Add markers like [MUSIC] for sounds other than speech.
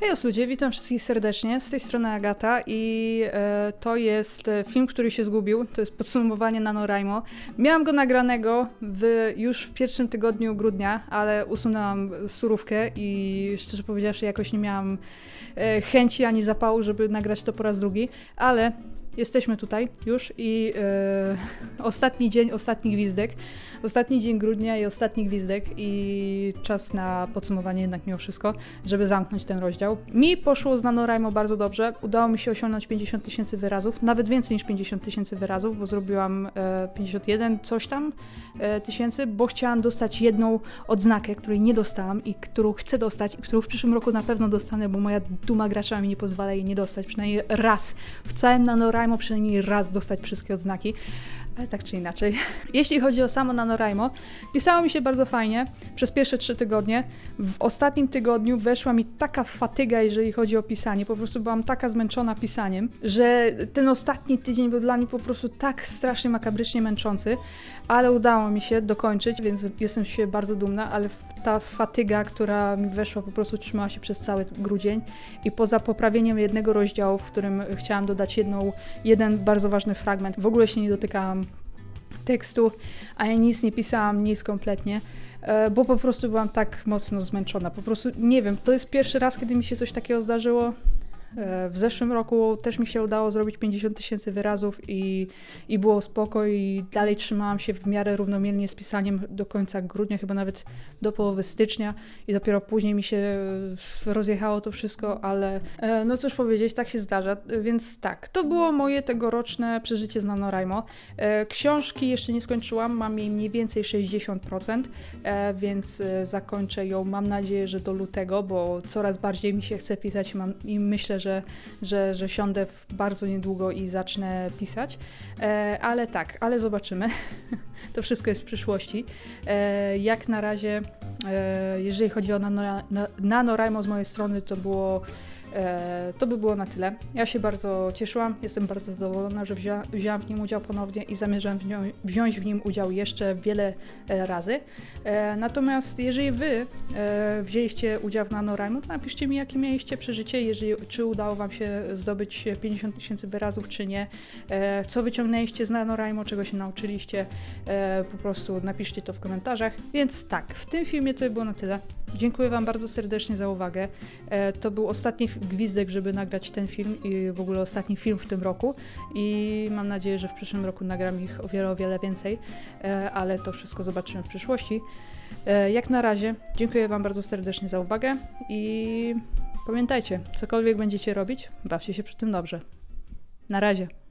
Hej ludzie, witam wszystkich serdecznie. Z tej strony Agata i e, to jest e, film, który się zgubił. To jest podsumowanie NaNoWriMo. Miałam go nagranego w, już w pierwszym tygodniu grudnia, ale usunęłam surówkę i szczerze powiedziawszy jakoś nie miałam e, chęci ani zapału, żeby nagrać to po raz drugi, ale jesteśmy tutaj już i e, ostatni dzień, ostatni gwizdek. Ostatni dzień grudnia i ostatni gwizdek i czas na podsumowanie jednak mimo wszystko, żeby zamknąć ten rozdział. Mi poszło z NaNoWriMo bardzo dobrze. Udało mi się osiągnąć 50 tysięcy wyrazów, nawet więcej niż 50 tysięcy wyrazów, bo zrobiłam e, 51 coś tam e, tysięcy, bo chciałam dostać jedną odznakę, której nie dostałam i którą chcę dostać i którą w przyszłym roku na pewno dostanę, bo moja duma gracza mi nie pozwala jej nie dostać. Przynajmniej raz. W całym NaNoWriMo przynajmniej raz dostać wszystkie odznaki. Ale tak czy inaczej. [LAUGHS] Jeśli chodzi o samo NaNoWriMo, pisało mi się bardzo fajnie przez pierwsze trzy tygodnie. W ostatnim tygodniu weszła mi taka fatyga, jeżeli chodzi o pisanie. Po prostu byłam taka zmęczona pisaniem, że ten ostatni tydzień był dla mnie po prostu tak strasznie makabrycznie męczący, ale udało mi się dokończyć, więc jestem siebie bardzo dumna, ale ta fatyga, która mi weszła, po prostu trzymała się przez cały grudzień i poza poprawieniem jednego rozdziału, w którym chciałam dodać jedną, jeden bardzo ważny fragment, w ogóle się nie dotykałam tekstu, a ja nic nie pisałam, nic kompletnie, e, bo po prostu byłam tak mocno zmęczona. Po prostu nie wiem, to jest pierwszy raz, kiedy mi się coś takiego zdarzyło. E, W zeszłym roku też mi się udało zrobić 50 tysięcy wyrazów i, i było spoko i dalej trzymałam się w miarę równomiernie z pisaniem do końca grudnia, chyba nawet do połowy stycznia i dopiero później mi się e, rozjechało to wszystko, ale e, no cóż powiedzieć, tak się zdarza. Więc tak, to było moje tegoroczne przeżycie z NaNoWriMo. Książki jeszcze nie skończyłam, mam jej mniej więcej 60%, e, więc zakończę ją, mam nadzieję, że do lutego, bo coraz bardziej mi się chce pisać mam, i myślę, że, że, że siądę bardzo niedługo i zacznę pisać. E, ale tak, ale zobaczymy. [LAUGHS] to wszystko jest w przyszłości. E, jak na razie, e, jeżeli chodzi o Nano- na- NaNoWriMo z mojej strony, to było to by było na tyle. Ja się bardzo cieszyłam, jestem bardzo zadowolona, że wzięła, wzięłam w nim udział ponownie i zamierzam w nią, wziąć w nim udział jeszcze wiele e, razy. E, natomiast jeżeli wy e, wzięliście udział w NaNoWriMo, to napiszcie mi, jakie mieliście przeżycie, jeżeli, czy udało wam się zdobyć 50 tysięcy wyrazów, czy nie. E, co wyciągnęliście z NaNoWriMo, czego się nauczyliście, e, po prostu napiszcie to w komentarzach. Więc tak, w tym filmie to by było na tyle. Dziękuję Wam bardzo serdecznie za uwagę. E, to był ostatni gwizdek, żeby nagrać ten film i w ogóle ostatni film w tym roku. I mam nadzieję, że w przyszłym roku nagram ich o wiele, o wiele więcej, e, ale to wszystko zobaczymy w przyszłości. E, jak na razie, dziękuję Wam bardzo serdecznie za uwagę i pamiętajcie, cokolwiek będziecie robić, bawcie się przy tym dobrze. Na razie.